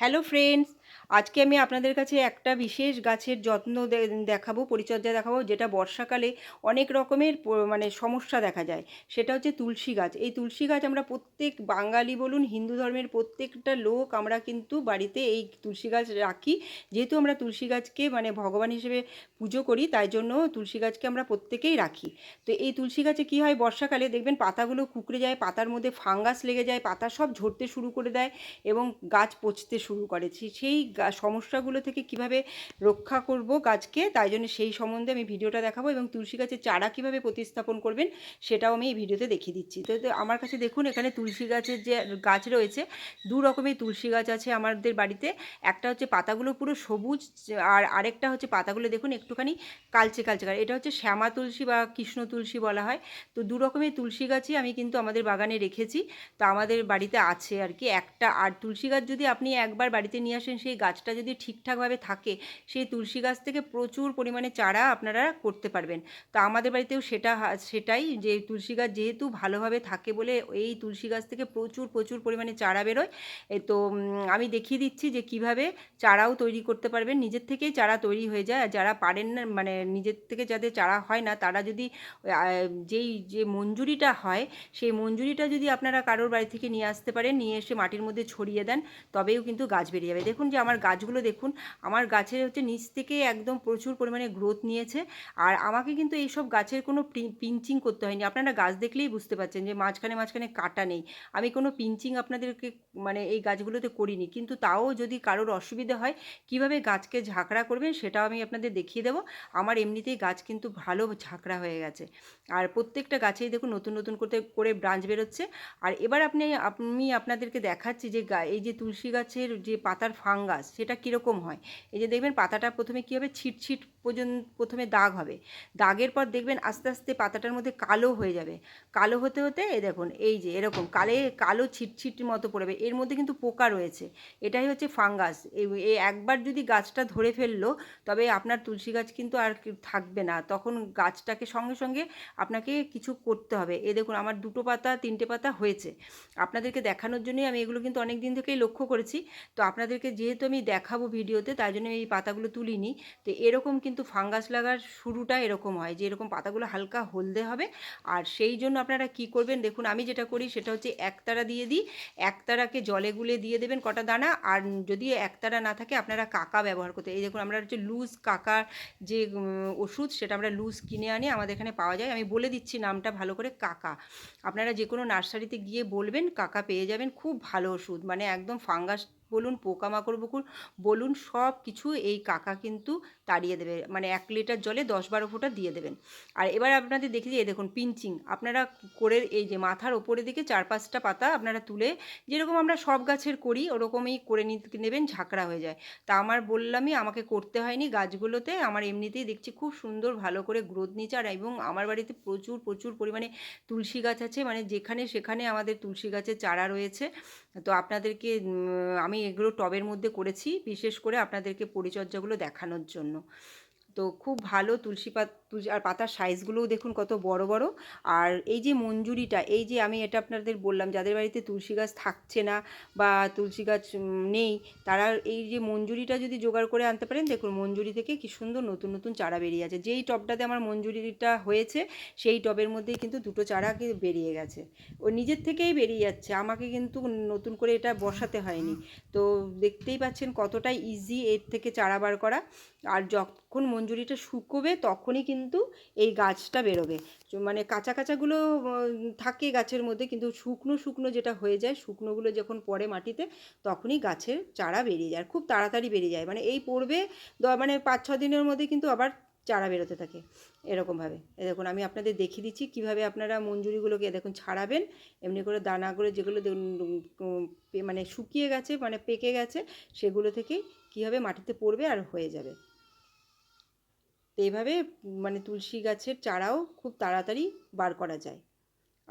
Hello friends আজকে আমি আপনাদের কাছে একটা বিশেষ গাছের যত্ন দেখাবো, পরিচর্যা দেখাবো, যেটা বর্ষাকালে অনেক রকমের মানে সমস্যা দেখা যায়। সেটা হচ্ছে তুলসী গাছ। এই তুলসী গাছ আমরা প্রত্যেক বাঙালি বলুন, হিন্দু ধর্মের প্রত্যেকটা লোক আমরা কিন্তু বাড়িতে এই তুলসী গাছ রাখি। যেহেতু আমরা তুলসী গাছকে মানে ভগবান হিসেবে পুজো করি, তাই জন্য তুলসী গাছকে আমরা প্রত্যেকেই রাখি। তো এই তুলসী গাছে কি হয়, বর্ষাকালে দেখবেন পাতাগুলো কুকড়ে যায়, পাতার মধ্যে ফাঙ্গাস লেগে যায়, পাতা সব ঝরতে শুরু করে দেয় এবং গাছ পচতে শুরু করে। সেই সমস্যাগুলো থেকে কীভাবে রক্ষা করব গাছকে, তাই জন্য সেই সম্বন্ধে আমি ভিডিওটা দেখাবো এবং তুলসী গাছের চারা কীভাবে প্রতিস্থাপন করবেন সেটাও আমি এই ভিডিওতে দেখিয়ে দিচ্ছি। তো আমার কাছে দেখুন, এখানে তুলসী গাছের যে গাছ রয়েছে, দু রকমের তুলসী গাছ আছে আমাদের বাড়িতে। একটা হচ্ছে পাতাগুলো পুরো সবুজ, আর আরেকটা হচ্ছে পাতাগুলো দেখুন একটুখানি কালচে কালচে। এটা হচ্ছে শ্যামা তুলসী বা কৃষ্ণ তুলসী বলা হয়। তো দু রকমের তুলসী গাছই আমি কিন্তু আমাদের বাগানে রেখেছি। তা আমাদের বাড়িতে আছে আর কি একটা। আর তুলসী গাছ যদি আপনি একবার বাড়িতে নিয়ে আসেন সেই গাছটা যদি ঠিকঠাকভাবে থাকে, সেই তুলসী গাছ থেকে প্রচুর পরিমাণে চারা আপনারা করতে পারবেন। তো আমাদের বাড়িতেও সেটা সেটাই যে তুলসী গাছ যেহেতু ভালোভাবে থাকে বলে এই তুলসী গাছ থেকে প্রচুর প্রচুর পরিমাণে চারা বেরোয়। তো আমি দেখিয়ে দিচ্ছি যে কীভাবে চারাও তৈরি করতে পারবেন। নিজের থেকেই চারা তৈরি হয়ে যায়। আর যারা পারেন না মানে নিজের থেকে যাদের চারা হয় না, তারা যদি যেই, যে মঞ্জুরিটা হয়, সেই মঞ্জুরিটা যদি আপনারা কারোর বাড়ি থেকে নিয়ে আসতে পারেন, নিয়ে এসে মাটির মধ্যে ছড়িয়ে দেন, তবেও কিন্তু গাছ বেরিয়ে যাবে। দেখুন যে আমার গাছগুলো দেখুন, আমার গাছের হচ্ছে নিচ থেকে একদম প্রচুর পরিমাণে গ্রোথ নিয়েছে। আর আমাকে কিন্তু এইসব গাছের কোনো পিঞ্চিং করতে হয়নি। আপনারা গাছ দেখলেই বুঝতে পারছেন যে মাঝখানে মাঝখানে কাটা নেই। আমি কোনো পিঞ্চিং আপনাদেরকে মানে এই গাছগুলোতে করিনি। কিন্তু তাও যদি কারোর অসুবিধা হয়, কীভাবে গাছকে ঝাঁকড়া করবেন সেটাও আমি আপনাদের দেখিয়ে দেবো। আমার এমনিতেই গাছ কিন্তু ভালো ঝাঁকড়া হয়ে গেছে। আর প্রত্যেকটা গাছেই দেখুন নতুন নতুন করতে, করে ব্রাঞ্চ বেরোচ্ছে। আর এবার আপনি, আমি আপনাদেরকে দেখাচ্ছি যে এই যে তুলসী গাছের যে পাতার ফাঙ্গাস সেটা কীরকম হয়? এই যে দেখবেন পাতাটা প্রথমে কী হবে? ছিট ছিট পর্যন্ত প্রথমে দাগ হবে। দাগের পর দেখবেন আস্তে আস্তে পাতাটার মধ্যে কালো হয়ে যাবে। কালো হতে হতে এই দেখুন, এই যে এরকম কালে কালো ছিটছিট মতো পড়বে। এর মধ্যে কিন্তু পোকা রয়েছে। এটাই হচ্ছে ফাঙ্গাস। এই একবার যদি গাছটা ধরে ফেলল, তবে আপনার তুলসী গাছ কিন্তু আর থাকবে না। তখন গাছটাকে সঙ্গে সঙ্গে আপনাকে কিছু করতে হবে। এ দেখুন, আমার দুটো পাতা, তিনটে পাতা হয়েছে। আপনাদেরকে দেখানোর জন্যই আমি এগুলো কিন্তু অনেক দিন থেকেই লক্ষ্য করেছি। তো আপনাদেরকে যেহেতু আমি দেখাবো ভিডিওতে তাই জন্য এই পাতাগুলো তুলিনি। তো এরকম কিন্তু ফাঙ্গাস লাগার শুরুটা এরকম হয় যে, এরকম পাতাগুলো হালকা হলদে হবে। আর সেই জন্য আপনারা কি করবেন, দেখুন আমি যেটা করি সেটা হচ্ছে একতারা দিয়ে দিই। একতারাকে জলে গুলে দিয়ে দেবেন কটা দানা। আর যদি একতারা না থাকে, আপনারা কাকা ব্যবহার করতে এই দেখুন আমরা হচ্ছে লুজ কাকার যে ওষুধ, সেটা আমরা লুজ কিনে আনি। আমাদের এখানে পাওয়া যায়। আমি বলে দিচ্ছি নামটা ভালো করে, কাকা। আপনারা যে কোনো নার্সারিতে গিয়ে বলবেন, কাকা পেয়ে যাবেন। খুব ভালো ওষুধ। মানে একদম ফাঙ্গাস বলুন, পোকামাকড়, বকুল, বলুন, সব কিছু এই কাকা কিন্তু তাড়িয়ে দেবে। মানে এক লিটার জলে দশ বারো ফোঁটা দিয়ে দেবেন। আর এবার আপনাদের দেখে যে দেখুন, পিঞ্চিং। আপনারা করে এই যে মাথার ওপরের দিকে চার পাঁচটা পাতা আপনারা তুলে যেরকম আমরা সব গাছের করি, ওরকমই করে নেবেন, ঝাঁকড়া হয়ে যায়। তা আমার বললামই আমাকে করতে হয়নি গাছগুলোতে। আমার এমনিতেই দেখছি খুব সুন্দর ভালো করে গ্রোথ নিচ্ছে। আর এবং আমার বাড়িতে প্রচুর প্রচুর পরিমাণে তুলসী গাছ আছে। মানে যেখানে সেখানে আমাদের তুলসী গাছের চারা রয়েছে। তো আপনাদেরকে আমি এগুলো টবের মধ্যে করেছি বিশেষ করে আপনাদেরকে পরিচর্যাগুলো দেখানোর জন্য। তো খুব ভালো তুলসী পাত আর পাতার সাইজগুলোও দেখুন কত বড় বড়। আর এই যে মঞ্জুরিটা, এই যে আমি এটা আপনাদের বললাম, যাদের বাড়িতে তুলসী গাছ থাকছে না বা তুলসী গাছ নেই, তারা এই যে মঞ্জুরিটা যদি জোগাড় করে আনতে পারেন, দেখুন মঞ্জুরি থেকে কি সুন্দর নতুন নতুন চারা বেরিয়ে আছে। যেই টবটাতে আমার মঞ্জুরিটা হয়েছে, সেই টবের মধ্যেই কিন্তু দুটো চারা বেরিয়ে গেছে। ও নিজের থেকেই বেরিয়ে যাচ্ছে, আমাকে কিন্তু নতুন করে এটা বসাতে হয়নি। তো দেখতেই পাচ্ছেন কতটা ইজি এর থেকে চারা বার করা। আর যখন মঞ্জুরিটা শুকোবে তখনই কিন্তু এই গাছটা বেরোবে। মানে কাঁচা কাঁচাগুলো থাকে গাছের মধ্যে কিন্তু শুকনো শুকনো যেটা হয়ে যায়, শুকনোগুলো যখন পড়ে মাটিতে তখনই গাছের চারা বেরিয়ে যায় খুব তাড়াতাড়ি বেরিয়ে যায়। মানে এই পড়বে মানে পাঁচ ছ দিনের মধ্যে কিন্তু আবার চারা বেরোতে থাকে এরকমভাবে। এ দেখুন, আমি আপনাদের দেখিয়ে দিচ্ছি কীভাবে আপনারা মঞ্জুরিগুলোকে দেখুন ছাড়াবেন। এমনি করে দানা করে যেগুলো মানে শুকিয়ে গেছে মানে পেকে গেছে, সেগুলো থেকেই কীভাবে মাটিতে পড়বে আর হয়ে যাবে। এইভাবে মানে তুলসী গাছের চারাও খুব তাড়াতাড়ি বার করা যায়।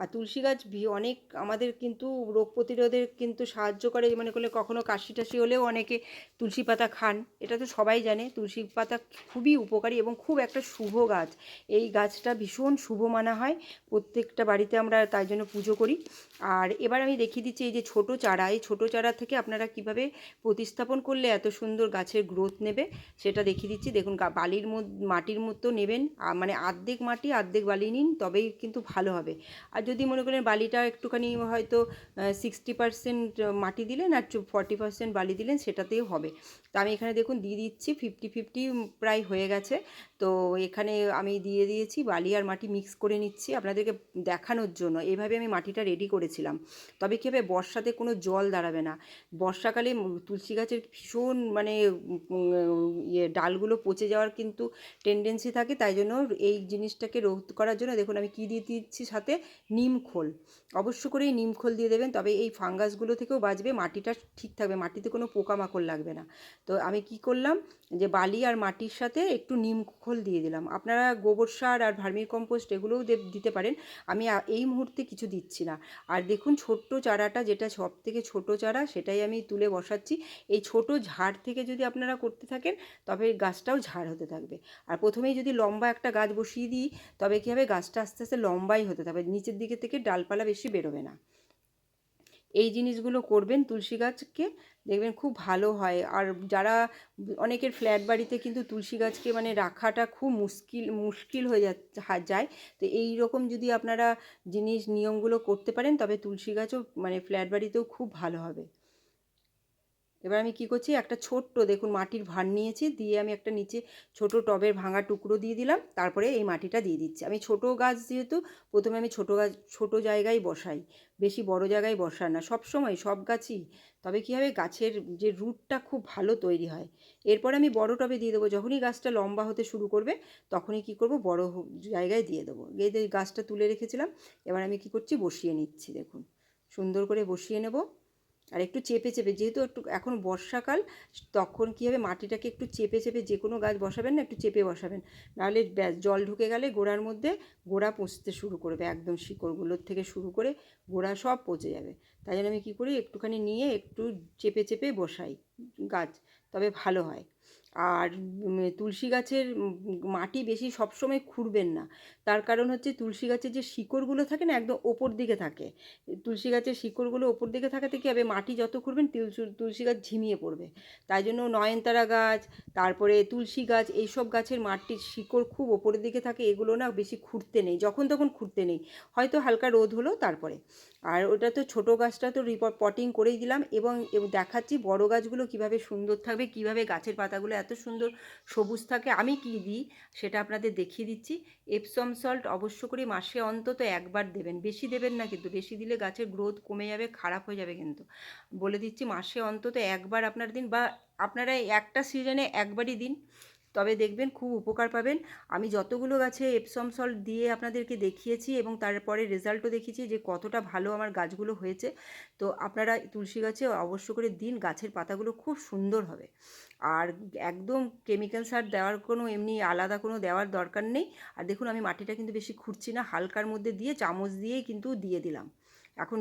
আর তুলসী গাছ অনেক আমাদের কিন্তু রোগ প্রতিরোধের কিন্তু সাহায্য করে। মনে করলে কখনো কাশি টাশি হলেও অনেকে তুলসী পাতা খান। এটা তো সবাই জানে, তুলসী পাতা খুবই উপকারী এবং খুব একটা শুভ গাছ। এই গাছটা ভীষণ শুভ মানা হয়। প্রত্যেকটা বাড়িতে আমরা তাই জন্য পুজো করি। আর এবার আমি দেখিয়ে দিচ্ছি এই যে ছোট চারা। এই ছোট চারা থেকে আপনারা কীভাবে প্রতিস্থাপন করলে এত সুন্দর গাছের গ্রোথ নেবে, সেটা দেখিয়ে দিচ্ছি। দেখুন বালির মাটির মতো নেবেন। মানে আর্ধেক মাটি, আর্ধেক বালি নিন, তবেই কিন্তু ভালো হবে। আর যদি মনে করেন বালিটা একটুখানি হয়তো সিক্সটি পার্সেন্ট মাটি দিলেন আর ফর্টি পার্সেন্ট বালি দিলেন সেটাতেও হবে। তো আমি এখানে দেখুন দিয়ে দিচ্ছি ফিফটি ফিফটি প্রায় হয়ে গেছে। তো এখানে আমি দিয়ে দিয়েছি বালি আর মাটি মিক্স করে নিচ্ছি আপনাদেরকে দেখানোর জন্য। এইভাবে আমি মাটিটা রেডি করেছিলাম। তবে কী হবে, বর্ষাতে কোনো জল দাঁড়াবে না। বর্ষাকালে তুলসী গাছের ভীষণ মানে ইয়ে ডালগুলো পচে যাওয়ার কিন্তু টেন্ডেন্সি থাকে। তাই জন্য এই জিনিসটাকে রোধ করার জন্য দেখুন আমি কী দিয়ে দিচ্ছি সাথে নিম খোল। অবশ্য করেই নিম খোল দিয়ে দেবেন, তবে এই ফাঙ্গাসগুলো থেকেও বাঁচবে, মাটিটা ঠিক থাকবে, মাটিতে কোনো পোকামাকড় লাগবে না। তো আমি কি করলাম, যে বালি আর মাটির সাথে একটু নিম খোল দিয়ে দিলাম। আপনারা গোবর সার আর ভার্মি কম্পোস্ট এগুলোও দিতে পারেন, আমি এই মুহূর্তে কিছু দিচ্ছি না। আর দেখুন, ছোট্ট চারাটা যেটা সব থেকে ছোটো চারা, সেটাই আমি তুলে বসাচ্ছি। এই ছোট ঝাড় থেকে যদি আপনারা করতে থাকেন, তবে গাছটাও ঝাড় হতে থাকবে। আর প্রথমেই যদি লম্বা একটা গাছ বসিয়ে দিই, তবে কী হবে, গাছটা আস্তে আস্তে লম্বাই হতে থাকবে। নিচের দিকে থেকে ডালপালা বেশি বেরোবে না। এই জিনিসগুলো করবেন তুলসী গাছকে, দেখবেন খুব ভালো হয়। আর যারা অনেকের ফ্ল্যাট বাড়িতে কিন্তু তুলসী গাছকে মানে রাখাটা খুব মুশকিল মুশকিল হয়ে যায়। তো এই রকম যদি আপনারা জিনিস, নিয়মগুলো করতে পারেন, তবে তুলসী গাছও মানে ফ্ল্যাট বাড়িতেও খুব ভালো হবে। এবার আমি কি করছি? একটা ছোট্ট দেখুন মাটির ভাঁড় নিয়েছি, দিয়ে আমি একটা নিচে ছোট টবের ভাঙা টুকরো দিয়ে দিলাম, তারপরে এই মাটিটা দিয়ে দিচ্ছি। আমি ছোট গাছ যেহেতু, প্রথমে আমি ছোট গাছ, ছোট জায়গায় বসাই, বেশি বড় জায়গায় বসাই না, সব সময় সব গাছই। তবে কী হবে? গাছের যে রুটটা খুব ভালো তৈরি হয়। এরপর আমি বড় টবে দিয়ে দেবো, যখনই গাছটা লম্বা হতে শুরু করবে, তখনই কি করব? বড় জায়গায় দিয়ে দেবো। দিয়ে গাছটা তুলে রেখেছিলাম, এবার আমি কি করছি? বসিয়ে নিচ্ছি, দেখুন। সুন্দর করে বসিয়ে নেব। আর একটু চেপে চেপে, যেহেতু একটু এখন বর্ষাকাল, তখন কী হবে? মাটিটাকে একটু চেপে চেপে যে কোনো গাছ বসাবেন না, একটু চেপে বসাবেন। নাহলে ব্যাস, জল ঢুকে গেলে গোড়ার মধ্যে গোড়া পচতে শুরু করবে, একদম শিকড়গুলোর থেকে শুরু করে গোড়া সব পচে যাবে। তাই জন্য আমি কী করি? একটুখানি নিয়ে একটু চেপে চেপে বসাই গাছ, তবে ভালো হয়। আর তুলসী গাছের মাটি বেশি সবসময় খুঁড়বেন না। তার কারণ হচ্ছে তুলসী গাছের যে শিকড়গুলো থাকে না, একদম ওপর দিকে থাকে। তুলসী গাছের শিকড়গুলো ওপর দিকে থাকাতে কী হবে? মাটি যত খুঁড়বেন, তুলসী গাছ ঝিমিয়ে পড়বে। তাই জন্য নয়নতারা গাছ, তারপরে তুলসী গাছ, এইসব গাছের মাটির শিকড় খুব ওপরের দিকে থাকে, এগুলো না বেশি খুঁড়তে নেই। যখন তখন খুঁড়তে নেই। হয়তো হালকা রোদ হলো তারপরে। আর ওটা তো ছোটো গাছটা তো রিপোর্ট পটিং করেই দিলাম এবং দেখাচ্ছি বড় গাছগুলো কীভাবে সুন্দর থাকবে, কীভাবে গাছের পাতাগুলো এত সুন্দর সবুজ থাকে, আমি কি দিই? সেটা আপনাদের দেখিয়ে দিচ্ছি। এপসম সল্ট অবশ্য করে মাসে অন্তত একবার দেবেন। বেশি দেবেন না কিন্তু, বেশি দিলে গাছের গ্রোথ কমে যাবে, খারাপ হয়ে যাবে কিন্তু। বলে দিচ্ছি, মাসে অন্তত একবার আপনার দিন বা আপনারা একটা সিজনে একবারই দিন। তবে দেখবেন খুব উপকার পাবেন। আমি যতগুলো গাছে এপসম সল্ট দিয়ে আপনাদেরকে দেখিয়েছি এবং তারপরে রেজাল্টও দেখিয়েছি যে কতটা ভালো আমার গাছগুলো হয়েছে। তো আপনারা তুলসী গাছে অবশ্য করে দিন, গাছের পাতাগুলো খুব সুন্দর হবে। আর একদম কেমিক্যাল সার দেওয়ার কোনো এমনি আলাদা কোনো দেওয়ার দরকার নেই। আর দেখুন আমি মাটিটা কিন্তু বেশি খুঁড়ছি না, হালকার মধ্যে দিয়ে চামচ দিয়েই কিন্তু দিয়ে দিলাম। এখন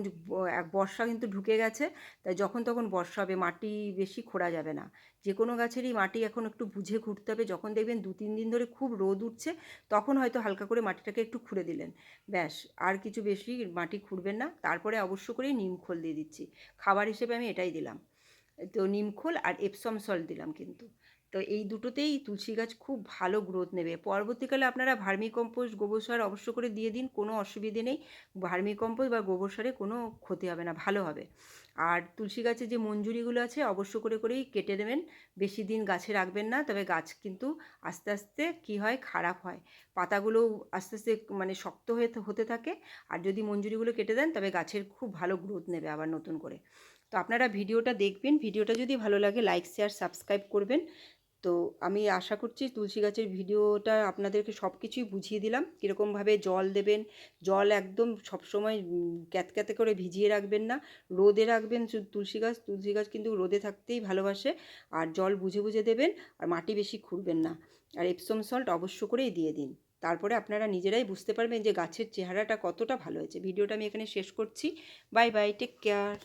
বর্ষা কিন্তু ঢুকে গেছে, তাই যখন তখন বর্ষা হবে, মাটি বেশি খোঁড়া যাবে না। যে কোনো গাছেরই মাটি এখন একটু বুঝে খুঁড়তে হবে, যখন দেখবেন দু, তিন দিন ধরে খুব রোদ উঠছে, তখন হয়তো হালকা করে মাটিটাকে একটু খুঁড়ে দিলেন। ব্যাস, আর কিছু বেশি মাটি খুঁড়বেন না, তারপরে অবশ্য করেই নিম খোল দিয়ে দিচ্ছি। খাবার হিসেবে আমি এটাই দিলাম। তো নিমখোল আর এপসম সল্ট দিলাম কিন্তু। তো এই দুটোতেই তুলসী গাছ খুব ভালো গ্রোথ নেবে। পরবর্তীকালে আপনারা ভার্মি কম্পোস্ট গোবর সার অবশ্য করে দিয়ে দিন, কোনো অসুবিধে নেই। ভার্মি কম্পোস্ট বা গোবর সারে কোনো ক্ষতি হবে না, ভালো হবে। আর তুলসী গাছে যে মঞ্জুরিগুলো আছে, অবশ্য করে করেই কেটে দেবেন। বেশি দিন গাছে রাখবেন না, তবে গাছ কিন্তু আস্তে আস্তে কি হয়, খারাপ হয়। পাতাগুলো আস্তে আস্তে মানে শক্ত হয়ে হতে থাকে। আর যদি মঞ্জুরিগুলো কেটে দেন, তবে গাছের খুব ভালো গ্রোথ নেবে আবার নতুন করে। তো আপনারা ভিডিওটা দেখবেন। ভিডিওটা যদি ভালো লাগে লাইক শেয়ার সাবস্ক্রাইব করবেন। তো আমি আশা করছি তুলসী গাছের ভিডিওটা আপনাদেরকে সব কিছুই বুঝিয়ে দিলাম। কীরকমভাবে জল দেবেন, জল একদম সবসময় ক্যাতক্যাতে করে ভিজিয়ে রাখবেন না, রোদে রাখবেন তুলসী গাছ তুলসী গাছ কিন্তু রোদে থাকতেই ভালোবাসে। আর জল বুঝে বুঝে দেবেন আর মাটি বেশি খুঁড়বেন না। আর এপসম সল্ট অবশ্য করেই দিয়ে দিন। তারপরে আপনারা নিজেরাই বুঝতে পারবেন যে গাছের চেহারাটা কতটা ভালো হয়েছে। ভিডিওটা আমি এখানে শেষ করছি। Bye bye take care